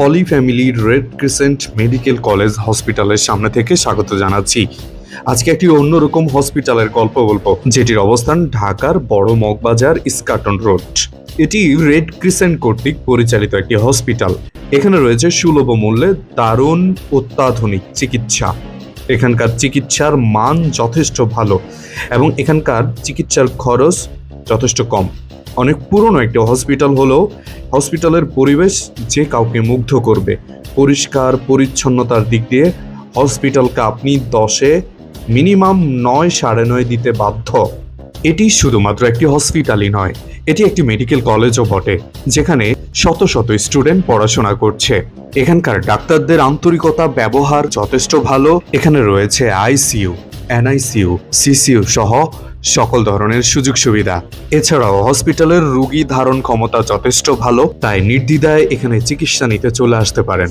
Holy family red crescent medical college হসপিটালের সামনে থেকে স্বাগত জানাচ্ছি। আজকে একটি অন্যরকম হসপিটালের গল্প বলব, যেটির অবস্থান ঢাকার বড় মগবাজার ইস্কাটন রোড। এটি রেড ক্রিসেন্ট কর্তৃক পরিচালিত একটি হসপিটাল। এখানে রয়েছে সুলভ মূল্যে দারুণ অত্যাধুনিক চিকিৎসা। এখানকার চিকিৎসার মান যথেষ্ট ভালো এবং এখানকার চিকিৎসার খরচ যথেষ্ট কম। অনেক পুরনো একটি হসপিটাল হলেও হসপিটালের পরিবেশ যে কাউকে মুগ্ধ করবে, পরিষ্কার, পরিচ্ছন্নতার দিক দিয়ে হসপিটালকে আপনি দশে মিনিমাম নয় সাড়ে নয় দিতে বাধ্য। এটি শুধুমাত্র একটি হসপিটালই নয়, এটি একটি মেডিকেল কলেজও বটে, যেখানে শত শত স্টুডেন্ট পড়াশোনা করছে। এখানকার ডাক্তারদের আন্তরিকতা, ব্যবহার যথেষ্ট ভালো। এখানে রয়েছে আইসিইউ এনআইসিইউ সিসিইউ সহ সকল ধরনের সুযোগ সুবিধা। এছাড়াও হসপিটালের রুগী ধারণ ক্ষমতা যথেষ্ট ভালো, তাই নির্দ্বিধায় এখানে চিকিৎসা নিতে চলে আসতে পারেন।